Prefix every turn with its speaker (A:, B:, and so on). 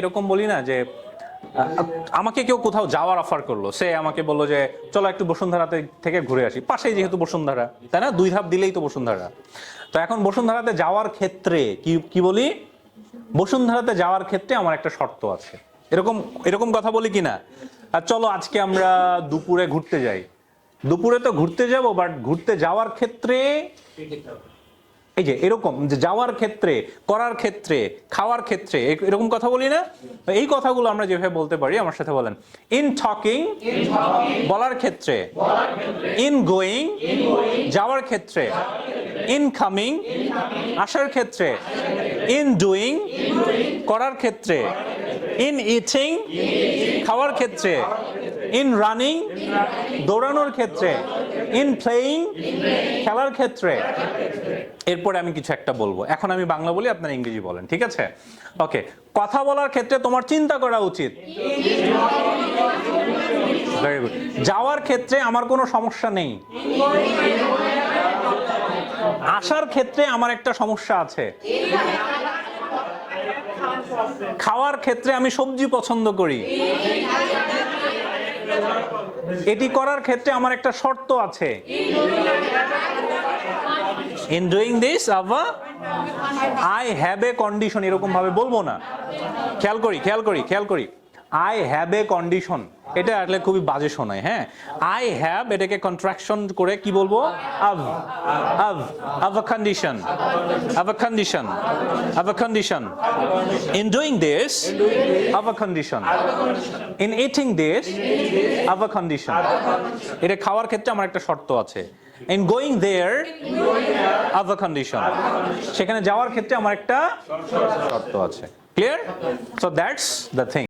A: এরকম বলি না যে আমাকে কেউ কোথাও যাওয়ার অফার করল। সে আমাকে বলল যে, চলো একটু বসুন্ধরাতে থেকে ঘুরে আসি। পাশেই যেহেতু বসুন্ধরা, তাই না? দুই ধাপ দিলেই তো বসুন্ধরা। তো এখন বসুন্ধরাতে যাওয়ার ক্ষেত্রে কি কি বলি? বসুন্ধরাতে যাওয়ার ক্ষেত্রে আমার একটা শর্ত আছে। এরকম এরকম কথা বলি কি না? আর চলো আজকে আমরা দুপুরে ঘুরতে যাই। দুপুরে তো ঘুরতে যাব বাট ঘুরতে যাওয়ার ক্ষেত্রে এই যে এরকম যে যাওয়ার ক্ষেত্রে করার ক্ষেত্রে খাওয়ার ক্ষেত্রে এরকম কথা বলি না? এই কথাগুলো আমরা যেভাবে বলতে পারি আমার সাথে বলেন। ইন টকিং বলার ক্ষেত্রে। ইন গোয়িং যাওয়ার ক্ষেত্রে। ইন কামিং আসার ক্ষেত্রে। ইন ডুইং করার ক্ষেত্রে। ইন ইটিং খাওয়ার ক্ষেত্রে। ইন রানিং দৌড়ানোর ক্ষেত্রে। ইন প্লেয়িং খেলার ক্ষেত্রে? এরপরে আমি কিছু একটা বলব। এখন আমি বাংলা বলি, আপনারা ইংরেজি বলেন, ঠিক আছে? ওকে, কথা বলার ক্ষেত্রে তোমার চিন্তা করা উচিত। ভেরি গুড যাওয়ার ক্ষেত্রে আমার কোনো সমস্যা নেই। আসার ক্ষেত্রে আমার একটা সমস্যা আছে। খাওয়ার ক্ষেত্রে আমি সবজি পছন্দ করি। এটি করার ক্ষেত্রে আমার একটা শর্ত আছে। In doing this have I have a condition এরকম ভাবে বলব না। খেয়াল করি খেয়াল করি খেয়াল করি। আই হ্যাভ এ কন্ডিশন এটা আসলে খুবই বাজে শোনায় হ্যাঁ? আই হ্যাভ এটাকে কন্ট্রাকশন করে কি বলব? Have have have a condition have a condition have a condition in doing this have a condition in eating this have a condition এটা খাওয়ার ক্ষেত্রে আমার একটা শর্ত আছে। In going there have a condition সেখানে যাওয়ার ক্ষেত্রে আমার একটা শর্ত আছে। Clear so that's the thing